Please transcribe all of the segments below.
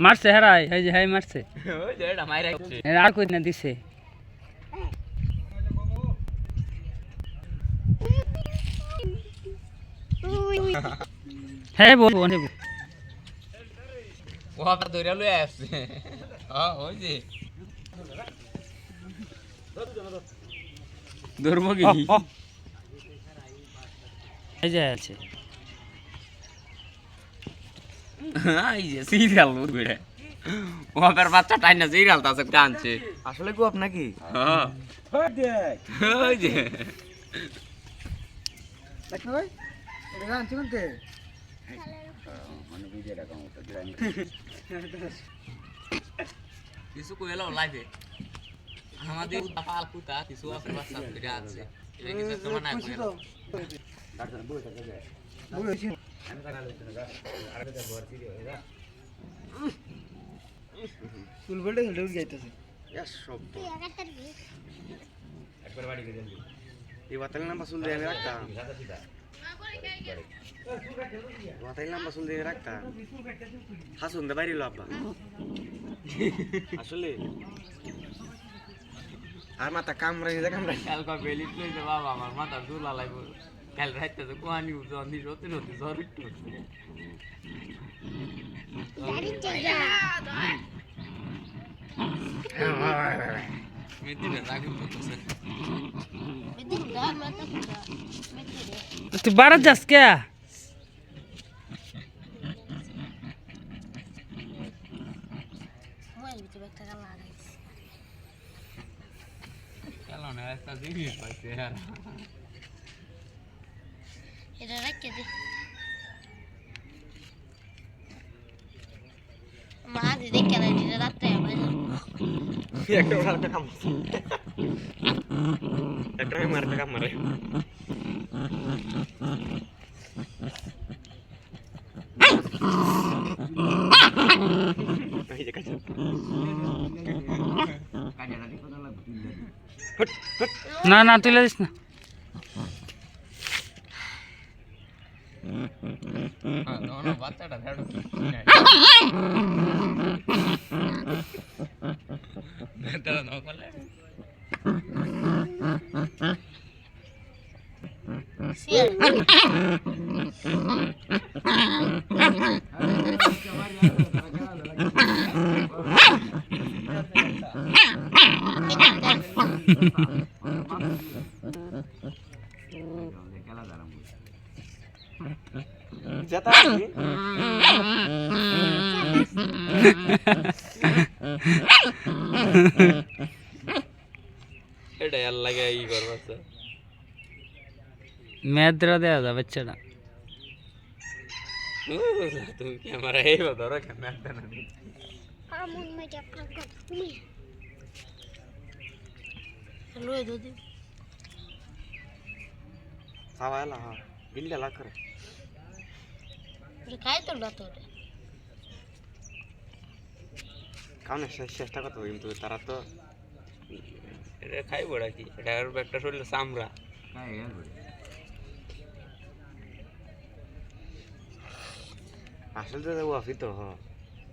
মারছে হেরাই এই যে হাই মারছে ওই যে এটা মাইরা আইছে এ আর কই না দিছে হ্যাঁ বল বল বল। পপের দুইটা লই আইছে হ্যাঁ ওই যে ধরবো কি ও, ও। এই যে আছে। এই যে সিরিয়াল দুইটা পপের বাচ্চা টাইনা সিরিয়াল তাছে টানছে। আসলে গোয়াপ নাকি? হ্যাঁ। ওই যে। কিছু কইলো লাইভে আমাদের পাল কুতা কিছু আছে বাচ্চা ফিরে আছে। এটা কিছু তোমার না কইলো চুল বেল্টে হেলতে যাইতেছে। একবার বাড়ি গিয়ে জলদি এই বাতালি নাম্বার চুল দিয়ে আমি রাখতাম বাতালি নাম্বার চুল রাখতাম হাসুন দে বাইরে আব্বা। আসলে আর মাথা কামড়াই যা কামড়াই কালকা বেলি লইছে বাবা আমার মাথা দুলা লাগবে। কাল রাইতে তো কোয়ানি উজন দি রতে রতে জ্বর করতেছে তুই বারাত যাস কে? কেন না একটা Yalan ya, essa de mim, parceira. Era raquete. Mas desde que ela é tira da treva. Ia quebrar a cama. Ia quebrar a cama. না না তুলে দিস না এটা ಎಲ್ಲಗ ಈಗ ಬರ್ಬಸ ಮೇದ್ರದೇ ಅದ ಬಚ್ಚಡ ಕ್ಯಾಮರಾ ಹೇಗೆ ದೊರ আমন মেটা ফাঁকা তুমি লয়ে দো দি সাওয়ালা হ্যাঁ বিল্লা লাগ করে খাই তো না তো কারণ চেষ্টা করতে কিন্তু তারা তো এটা খাইব কি এটা আর একটা শরীরে চামড়া আসলে তো ওয়াফি তো হ্যাঁ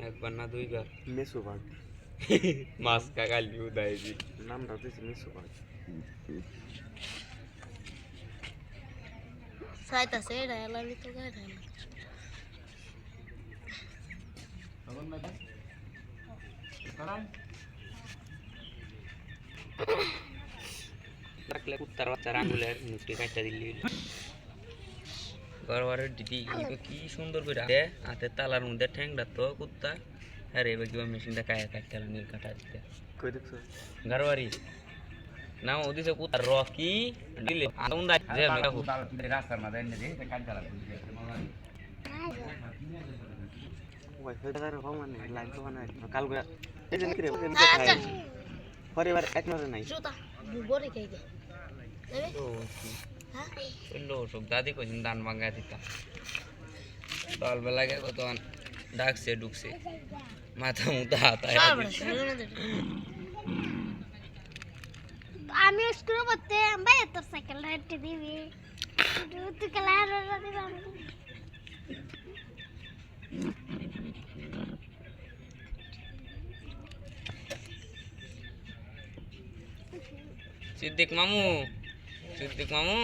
একবার না দুইবার? মেসু বাঘ মাছ কাকালি উদয় দি। নামটা দিয়েছি মেসু বাঘ সাইতা সে রে তো গায় না রাখলে কুত্তার বাচ্চার আঙুলের মুখটি কাটটা দিলি গরবারের দিদি কি সুন্দর করে দে হাতে তালার মধ্যে ঠ্যাংটা তো কুত্তা। আরে এবার কিবা মেশিনটা কায়া কাটতে নীল কাটা দিতে। কই দেখছ? গারবারি নাম ওদিকে কুতা রকি। দিলে আনন্দ যে মেরা হু ওই ফেদার হমান লাইন তো মানে কাল গয়া এই যে নিকরে আচ্ছা। পরিবার এক নরে নাই। জুতা চলল সব দাদি কইছেন দান ভাঙ্গা দিতা। দল বেলা গে কত ডাকছে ঢুকছে। মাথা মুতা হাতায় আমি স্কুলে পড়তে ভাই তোর সাইকেল হেঁটে দিবি তুই খেলা দিবি সিদ্দিক মামু সিদ্দিক মামু।